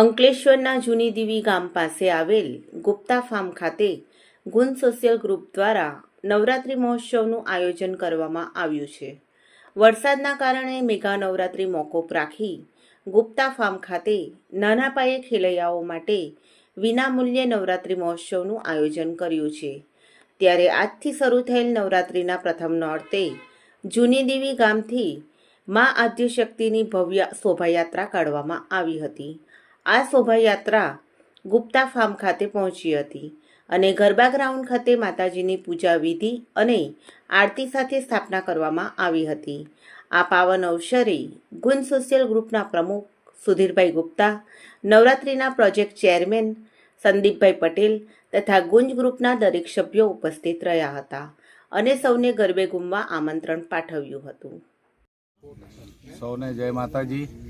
અંકલેશ્વરના જૂની દીવી ગામ પાસે આવેલ ગુપ્તા ફાર્મ ખાતે ગુણ સોશિયલ ગ્રુપ દ્વારા નવરાત્રિ મહોત્સવનું આયોજન કરવામાં આવ્યું છે. વરસાદના કારણે મેગા નવરાત્રિ મોકૂફ રાખી ગુપ્તા ફાર્મ ખાતે નાના પાયે ખેલૈયાઓ માટે વિનામૂલ્યે નવરાત્રિ મહોત્સવનું આયોજન કર્યું છે. ત્યારે આજથી શરૂ થયેલ નવરાત્રિના પ્રથમ નોરતે જૂની દેવી ગામથી મા આદ્યશક્તિની ભવ્ય શોભાયાત્રા કાઢવામાં આવી હતી. આ શોભાયાત્રા ગુપ્તા ફાર્મ ખાતે પહોંચી હતી અને ગરબા ગ્રાઉન્ડ ખાતે માતાજીની પૂજા વિધિ અને આરતી સાથે સ્થાપના કરવામાં આવી હતી. આ પાવન અવસરે ગુણ સોશિયલ ગ્રુપના પ્રમુખ સુધીરભાઈ ગુપ્તા, નવરાત્રિના પ્રોજેક્ટ ચેરમેન સંદીપભાઈ પટેલ તથા ગુંજ ગ્રુપના દરેક સભ્યો ઉપસ્થિત રહ્યા હતા અને સૌને ગરબે ગુમવા આમંત્રણ પાઠવ્યું હતું. સૌને જય માતાજી.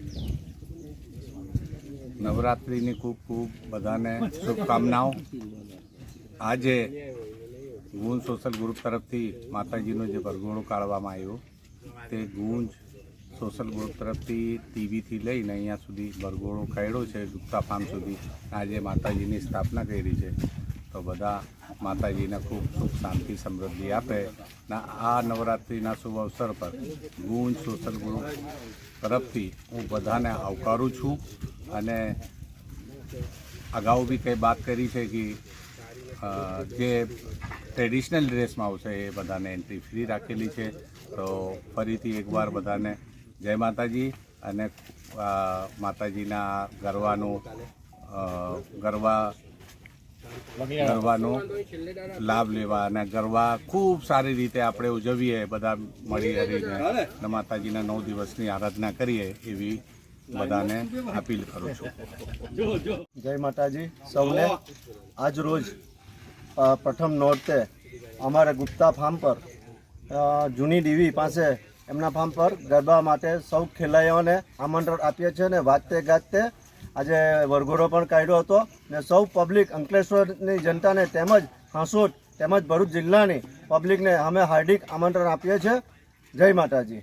નવરાત્રિની ખૂબ ખૂબ બધાને શુભકામનાઓ. આજે ગુંજ સોશિયલ ગ્રુપ તરફથી માતાજીનો જે ભરઘોડો કાઢવામાં આવ્યો, તે ગુંજ સોશિયલ ગ્રુપ તરફથી ટીવીથી લઈને અહીંયા સુધી ભરઘોડો કાઢ્યો છે, ગુપ્તા ફાર્મ સુધી. આજે માતાજીની સ્થાપના કરી છે. તો બધા માતાજીને ખૂબ સુખ શાંતિ, સમૃદ્ધિ આપે. ના આ નવરાત્રિના શુભ અવસર પર ગુંજ સોશલ ગ્રુપ તરફથી હું બધાને આવકારું છું. અને અગાઉ બી કંઈ વાત કરી છે કે જે ટ્રેડિશનલ ડ્રેસમાં આવશે એ બધાને એન્ટ્રી ફ્રી રાખેલી છે. તો ફરીથી એકવાર બધાને જય માતાજી અને માતાજીના ગરબાનું ગરબા ગરબાનો લાભ લેવા અને ગરબા ખૂબ સારી રીતે આપણે ઉજવીએ બધા મળી હરીને અને માતાજીના નવ દિવસની આરાધના કરીએ એવી બધાને અપીલ કરું છું. જય માતાજી સૌને આજ રોજ પ્રથમ નોરતે અમારે ગુપ્તા ફાર્મ પર જૂની દેવી પાસે એમના ફાર્મ પર ગરબા માટે સૌ ખેલાડીઓને આમંત્રણ આપીએ છીએ અને વાજતે ગાજતે આજે વરઘોડો પણ કાઢ્યો હતો ને સૌ પબ્લિક અંકલેશ્વરની જનતાને તેમજ હાંસોટ તેમજ ભરૂચ જિલ્લાની પબ્લિકને અમે હાર્દિક આમંત્રણ આપીએ છીએ. જય માતાજી.